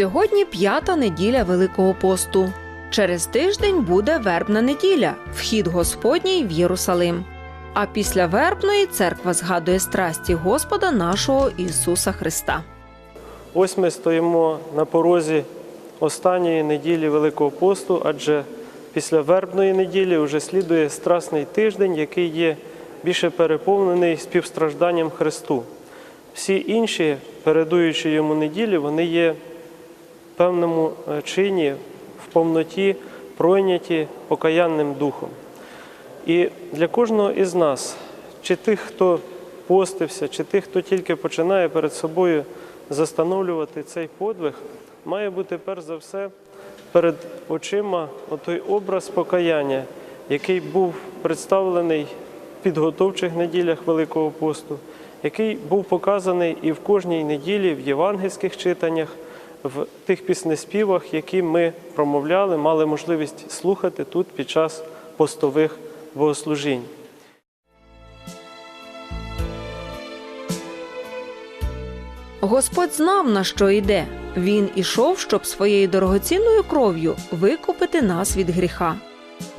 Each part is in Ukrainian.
Сьогодні п'ята неділя Великого посту. Через тиждень буде вербна неділя, вхід Господній в Єрусалим. А після вербної церква згадує страсті Господа нашого Ісуса Христа. Ось ми стоїмо на порозі останньої неділі Великого посту, адже після вербної неділі вже слідує страсний тиждень, який є більше переповнений співстражданням Христу. Всі інші, передуючи йому неділі, вони є певному е, чині, в повноті пройняті покаянним духом. І для кожного із нас, чи тих, хто постився, чи тих, хто тільки починає перед собою застановлювати цей подвиг, має бути перш за все перед очима той образ покаяння, який був представлений в підготовчих неділях Великого посту, який був показаний і в кожній неділі в євангельських читаннях, в тих піснеспівах, які ми промовляли, мали можливість слухати тут під час постових богослужінь. Господь знав, на що йде. Він ішов, щоб своєю дорогоцінною кров'ю викупити нас від гріха.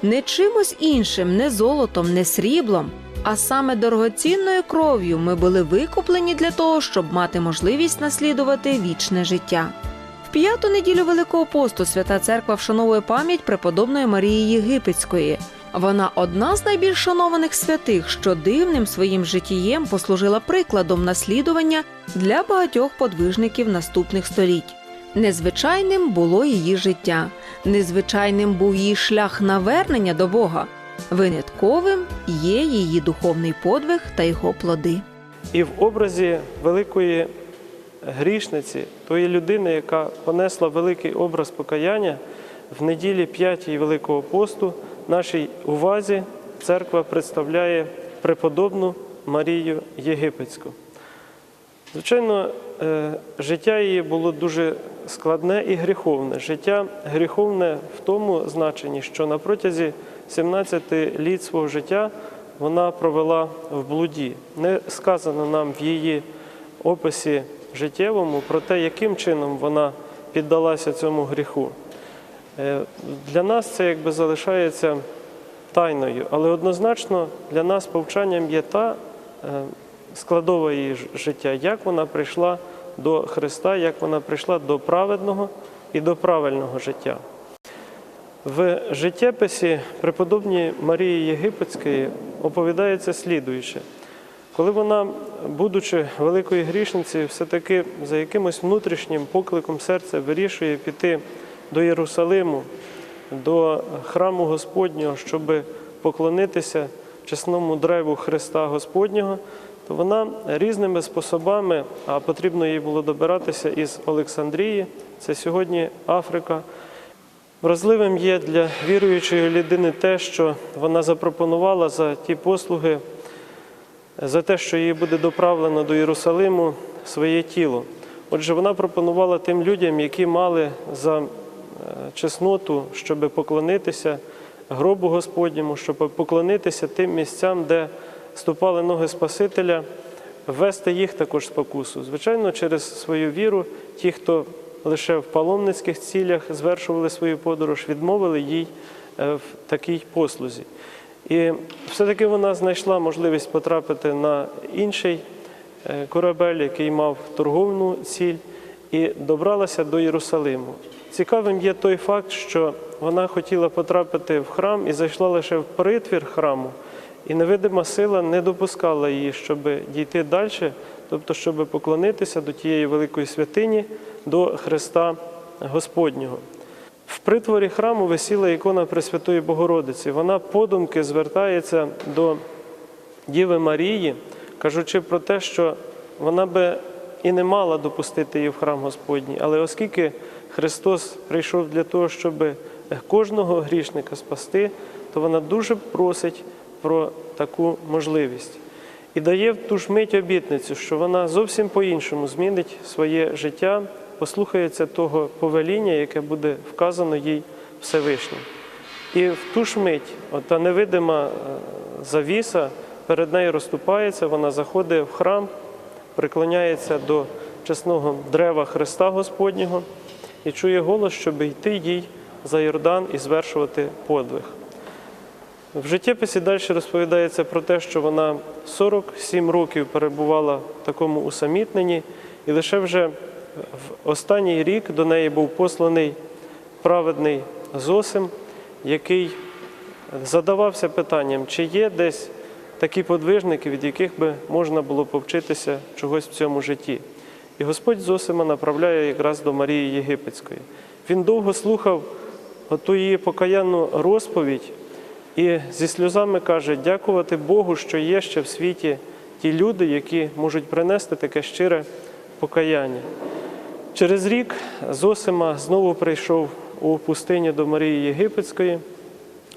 Не чимось іншим, не золотом, не сріблом, а саме дорогоцінною кров'ю ми були викуплені для того, щоб мати можливість наслідувати вічне життя. П'яту неділю Великого посту Свята Церква вшановує пам'ять преподобної Марії Єгипетської. Вона одна з найбільш шанованих святих, що дивним своїм життієм послужила прикладом наслідування для багатьох подвижників наступних століть. Незвичайним було її життя, незвичайним був її шлях навернення до Бога. Винятковим є її духовний подвиг та його плоди. І в образі великої грішниці, тої людини, яка понесла великий образ покаяння, в неділі п'ятій Великого посту нашій увазі церква представляє преподобну Марію Єгипетську. Звичайно, е, життя її було дуже складне і гріховне. Життя гріховне в тому значенні, що на протязі 17 літ свого життя вона провела в блуді. Не сказано нам в її описі життєвому про те, яким чином вона піддалася цьому гріху. Е, Для нас це якби залишається тайною, але однозначно для нас повчанням є та е, складова її життя, як вона прийшла до Христа, як вона прийшла до праведного і до правильного життя. В життєписі преподобні Марії Єгипетської оповідається слідуюче. Коли вона, будучи великою грішницею, все-таки за якимось внутрішнім покликом серця вирішує піти до Єрусалиму, до храму Господнього, щоб поклонитися чесному древу Христа Господнього, то вона різними способами, а потрібно їй було добиратися із Олександрії, це сьогодні Африка. Вразливим є для віруючої людини те, що вона запропонувала за ті послуги, за те, що їй буде доправлено до Єрусалиму своє тіло. Отже, вона пропонувала тим людям, які мали за е, чесноту, щоб поклонитися гробу Господньому, щоб поклонитися тим місцям, де ступали ноги Спасителя, ввести їх також спокусу. Звичайно, через свою віру, ті, хто лише в паломницьких цілях звершували свою подорож, відмовили їй е, в такій послузі. І все-таки вона знайшла можливість потрапити на інший е, корабель, який мав торговну ціль, і добралася до Єрусалиму. Цікавим є той факт, що вона хотіла потрапити в храм і зайшла лише в притвір храму, і невидима сила не допускала її, щоб дійти далі, тобто, щоб поклонитися до тієї великої святині, до Христа Господнього. В притворі храму висіла ікона Пресвятої Богородиці. Вона подумки звертається до Діви Марії, кажучи про те, що вона би і не мала допустити її в храм Господній, але оскільки Христос прийшов для того, щоб кожного грішника спасти, то вона дуже просить про таку можливість. І дає в ту ж мить обітницю, що вона зовсім по-іншому змінить своє життя, послухається того повеління, яке буде вказано їй Всевишнім. І в ту ж мить та невидима е, завіса перед нею розступається, вона заходить в храм, приклоняється до чесного древа Христа Господнього і чує голос, щоб йти їй за Йордан і звершувати подвиг. В життєписі далі розповідається про те, що вона 47 років перебувала в такому усамітненні, і лише вже в останній рік до неї був посланий праведний Зосим, який задавався питанням, чи є десь такі подвижники, від яких би можна було повчитися чогось в цьому житті. І Господь Зосима направляє якраз до Марії Єгипетської. Він довго слухав ту її покаянну розповідь і зі сльозами каже: дякувати Богу, що є ще в світі ті люди, які можуть принести таке щире покаяння. Через рік Зосима знову прийшов у пустиню до Марії Єгипетської,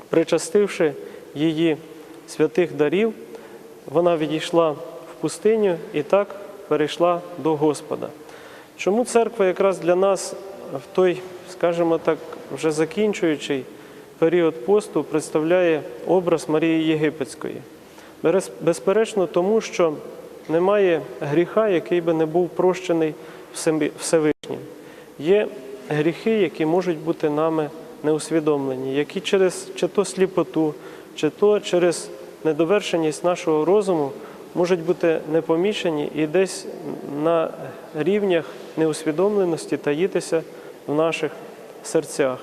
причастивши її святих дарів, вона відійшла в пустиню і так перейшла до Господа. Чому церква якраз для нас в той, скажімо так, вже закінчуючий період посту представляє образ Марії Єгипетської? Безперечно, тому що немає гріха, який би не був прощений Всевишнім. Є гріхи, які можуть бути нами неусвідомлені, які через чи то сліпоту, чи то через недовершеність нашого розуму можуть бути непомічені і десь на рівнях неусвідомленості таїтися в наших серцях.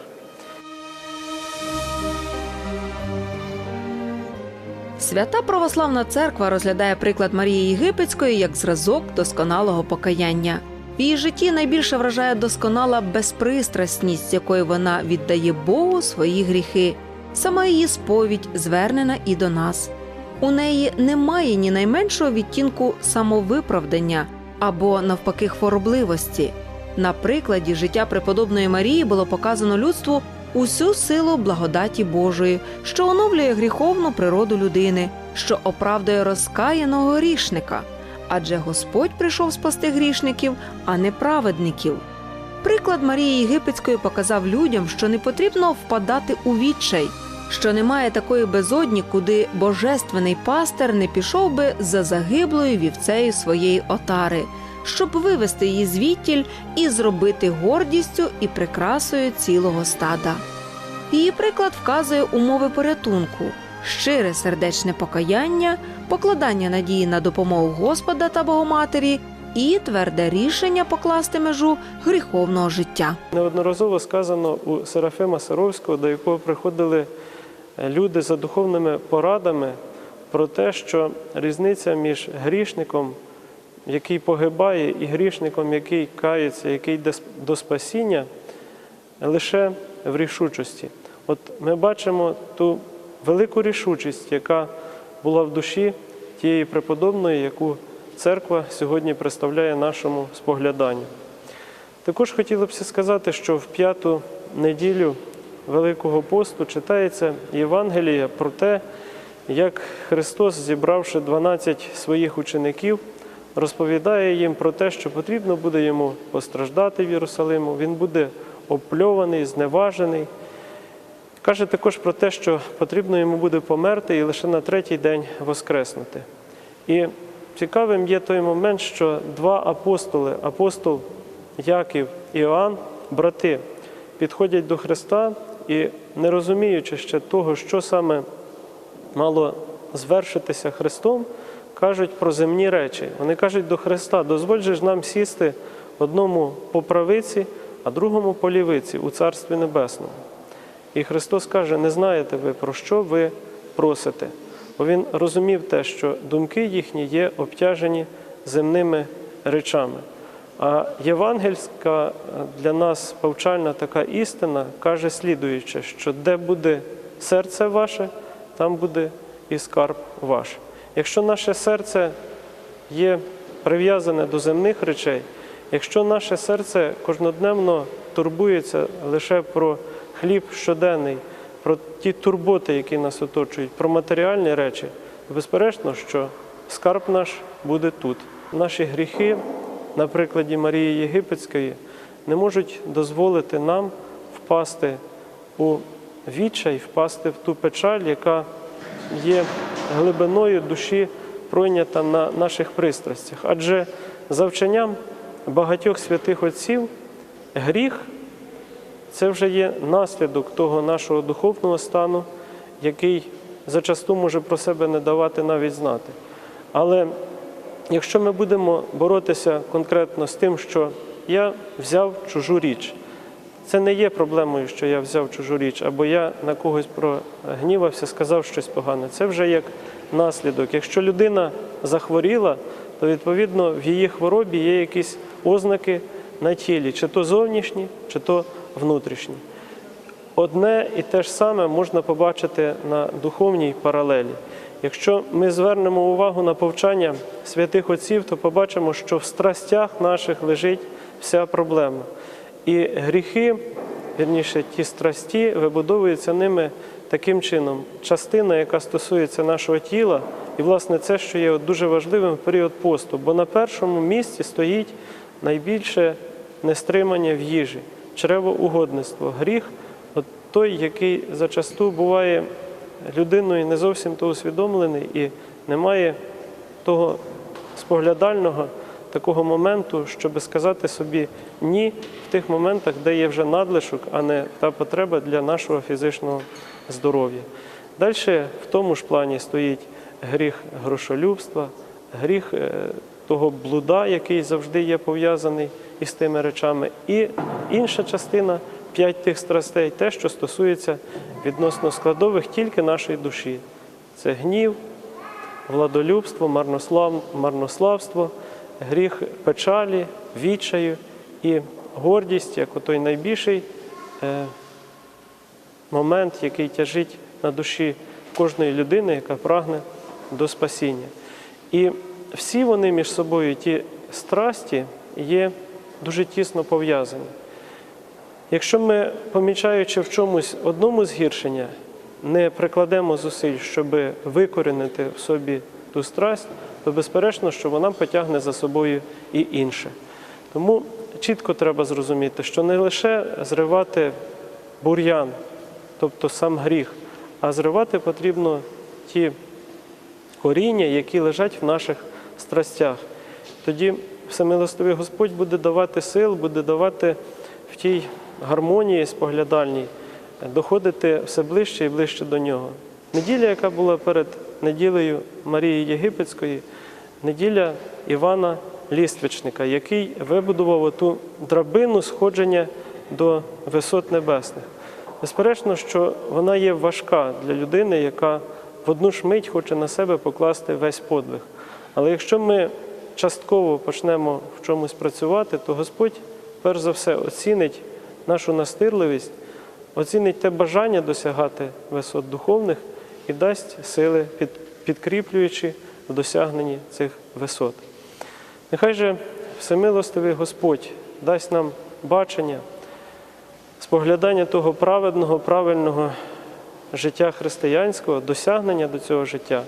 Свята православна церква розглядає приклад Марії Єгипетської як зразок досконалого покаяння. В її житті найбільше вражає досконала безпристрасність, з якою вона віддає Богу свої гріхи. Сама її сповідь звернена і до нас. У неї немає ні найменшого відтінку самовиправдання або навпаки хворобливості. На прикладі життя преподобної Марії було показано людству усю силу благодаті Божої, що оновлює гріховну природу людини, що оправдує розкаяного грішника. Адже Господь прийшов спасти грішників, а не праведників. Приклад Марії Єгипетської показав людям, що не потрібно впадати у відчай, що немає такої безодні, куди божественний пастир не пішов би за загиблою вівцею своєї отари, щоб вивести її звідтіль і зробити гордістю і прикрасою цілого стада. Її приклад вказує умови порятунку, щире сердечне покаяння, покладання надії на допомогу Господа та Богоматері і тверде рішення покласти межу гріховного життя. Неодноразово сказано у Серафима Саровського, до якого приходили е, люди за духовними порадами про те, що різниця між грішником, який погибає, і грішником, який кається, який йде до спасіння, лише в рішучості. От ми бачимо ту велику рішучість, яка була в душі тієї преподобної, яку церква сьогодні представляє нашому спогляданню. Також хотілося б сказати, що в п'яту неділю Великого посту читається Євангелія про те, як Христос, зібравши 12 своїх учеників, розповідає їм про те, що потрібно буде йому постраждати в Єрусалиму, він буде опльований, зневажений. Каже також про те, що потрібно йому буде померти і лише на третій день воскреснути. І цікавим є той момент, що два апостоли, апостол Яків і Іоанн, брати, підходять до Христа і, не розуміючи ще того, що саме мало звершитися Христом, кажуть про земні речі. Вони кажуть до Христа: дозволь же ж нам сісти одному по правиці, а другому по лівиці у Царстві Небесному. І Христос каже: не знаєте ви, про що ви просите. Бо Він розумів те, що думки їхні є обтяжені земними речами. А євангельська е, для нас повчальна така істина каже слідуюче, що де буде серце ваше, там буде і скарб ваш. Якщо наше серце є прив'язане до земних речей, якщо наше серце кожнодневно турбується лише про хліб щоденний, про ті турботи, які нас оточують, про матеріальні речі, то безперечно, що скарб наш буде тут. Наші гріхи, на прикладі Марії Єгипетської, не можуть дозволити нам впасти у відчай, впасти в ту печаль, яка є глибиною душі пройнята на наших пристрастях. Адже за вченням багатьох святих отців гріх це вже є наслідок того нашого духовного стану, який зачасту може про себе не давати навіть знати. Але якщо ми будемо боротися конкретно з тим, що я взяв чужу річ, це не є проблемою, що я взяв чужу річ, або я на когось прогнівався, сказав щось погане. Це вже як наслідок. Якщо людина захворіла, то відповідно в її хворобі є якісь ознаки на тілі, чи то зовнішні, чи то внутрішні. Одне і те ж саме можна побачити на духовній паралелі. Якщо ми звернемо увагу на повчання святих отців, то побачимо, що в страстях наших лежить вся проблема. І гріхи, вірніше, ті страсті, вибудовуються ними таким чином. Частина, яка стосується нашого тіла, і власне це, що є дуже важливим в період посту, бо на першому місці стоїть найбільше нестримання в їжі, чревоугодництво, гріх, той, який зачасту буває людиною не зовсім то усвідомлений і не має того споглядального такого моменту, щоб сказати собі ні в тих моментах, де є вже надлишок, а не та потреба для нашого фізичного здоров'я. Далі в тому ж плані стоїть гріх грошолюбства, гріх е, того блуда, який завжди є пов'язаний із тими речами. І інша частина п'ять тих страстей, те, що стосується відносно складових тільки нашої душі. Це гнів, владолюбство, марнослав, марнославство, гріх печалі, відчаю і гордість, як отой найбільший е, момент, який тяжить на душі кожної людини, яка прагне до спасіння. І всі вони між собою, ті страсті, є дуже тісно пов'язані. Якщо ми, помічаючи в чомусь одному згіршення, не прикладемо зусиль, щоб викорінити в собі ту страсть, то безперечно, що вона потягне за собою і інше. Тому чітко треба зрозуміти, що не лише зривати бур'ян, тобто сам гріх, а зривати потрібно ті коріння, які лежать в наших страстях. Тоді всемилостивий Господь буде давати сил, буде давати в тій гармонії споглядальній, доходити все ближче і ближче до нього. Неділя, яка була перед неділею Марії Єгипетської, неділя Івана Ліствичника, який вибудував ту драбину сходження до висот небесних. Безперечно, що вона є важка для людини, яка в одну ж мить хоче на себе покласти весь подвиг. Але якщо ми частково почнемо в чомусь працювати, то Господь перш за все оцінить нашу настирливість, оцінить те бажання досягати висот духовних і дасть сили, під, підкріплюючи в досягненні цих висот. Нехай же всемилостивий Господь дасть нам бачення, споглядання того праведного, правильного життя християнського, досягнення до цього життя,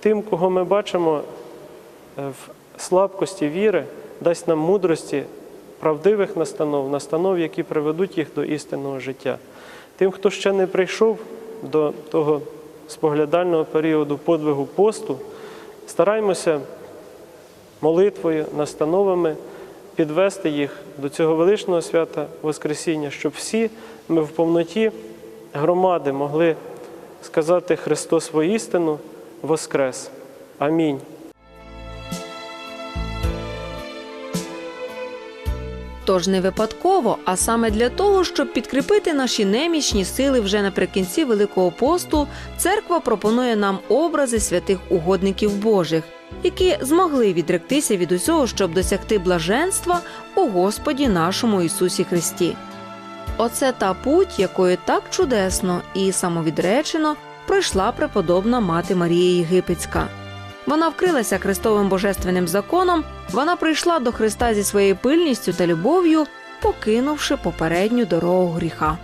тим, кого ми бачимо е, в слабкості віри, дасть нам мудрості, правдивих настанов, настанов, які приведуть їх до істинного життя. Тим, хто ще не прийшов до того споглядального періоду подвигу посту, стараймося молитвою, настановами підвести їх до цього величного свята Воскресіння, щоб всі ми в повноті громади могли сказати Христос воістину Воскрес. Амінь. Тож не випадково, а саме для того, щоб підкріпити наші немічні сили вже наприкінці Великого посту, церква пропонує нам образи святих угодників Божих, які змогли відректися від усього, щоб досягти блаженства у Господі нашому Ісусі Христі. Оце та путь, якою так чудесно і самовідречено пройшла преподобна мати Марія Єгипетська. Вона вкрилася Христовим божественним законом, вона прийшла до Христа зі своєю пильністю та любов'ю, покинувши попередню дорогу гріха.